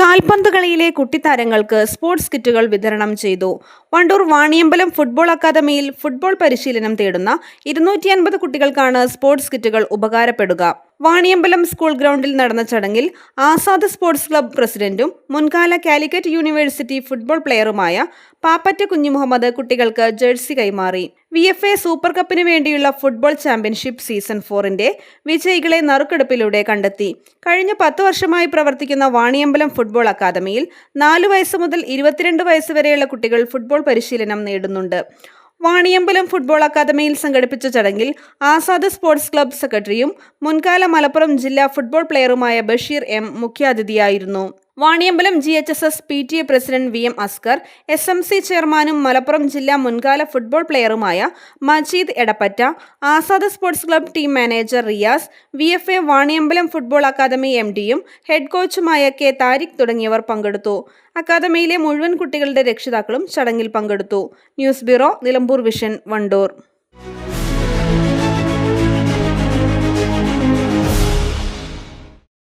കാൽപന്ത് കളിയിലെ കുട്ടിത്താരങ്ങൾക്ക് സ്പോർട്സ് കിറ്റുകൾ വിതരണം ചെയ്തു. വണ്ടൂർ വാണിയമ്പലം ഫുട്ബോൾ അക്കാദമിയിൽ ഫുട്ബോൾ പരിശീലനം തേടുന്ന ഇരുന്നൂറ്റി കുട്ടികൾക്കാണ് സ്പോർട്സ് കിറ്റുകൾ ഉപകാരപ്പെടുക. വാണിയമ്പലം സ്കൂൾ ഗ്രൗണ്ടിൽ നടന്ന ചടങ്ങിൽ ആസാദ് സ്പോർട്സ് ക്ലബ്ബ് പ്രസിഡന്റും മുൻകാല കാലിക്കറ്റ് യൂണിവേഴ്സിറ്റി ഫുട്ബോൾ പ്ലെയറുമായ പാപ്പറ്റ കുഞ്ഞുമുഹമ്മദ് കുട്ടികൾക്ക് ജേഴ്സി കൈമാറി. വി എഫ് എ സൂപ്പർ കപ്പിന് വേണ്ടിയുള്ള ഫുട്ബോൾ ചാമ്പ്യൻഷിപ്പ് സീസൺ ഫോറിന്റെ വിജയികളെ നറുക്കെടുപ്പിലൂടെ കണ്ടെത്തി. കഴിഞ്ഞ പത്ത് വർഷമായി പ്രവർത്തിക്കുന്ന വാണിയമ്പലം ഫുട്ബോൾ അക്കാദമിയിൽ നാലു വയസ്സ് മുതൽ ഇരുപത്തിരണ്ട് വയസ്സ് വരെയുള്ള കുട്ടികൾ ഫുട്ബോൾ പരിശീലനം നേടുന്നുണ്ട്. വാണിയമ്പലം ഫുട്ബോൾ അക്കാദമിയിൽ സംഘടിപ്പിച്ച ചടങ്ങിൽ ആസാദ് സ്പോർട്സ് ക്ലബ്ബ് സെക്രട്ടറിയും മുൻകാല മലപ്പുറം ജില്ലാ ഫുട്ബോൾ പ്ലെയറുമായ Basheer M മുഖ്യാതിഥിയായിരുന്നു. Vaniyambalam G H S S P T A president V M Askar S M C ചെയർമാനും മലപ്പുറം ജില്ലാ മുൻകാല football പ്ലെയറുമായ Majeed Edappatta Azad sports club team manager Riyas V F A Vaniyambalam football academy M ഡിയും head കോച്ചുമായ K Tariq തുടങ്ങിയവർ പങ്കെടുത്തു. അക്കാദമിയിലെ മുഴുവൻ കുട്ടികളുടെ രക്ഷിതാക്കളും ചടങ്ങിൽ പങ്കെടുത്തു. News bureau Nilambur vision Wandoor.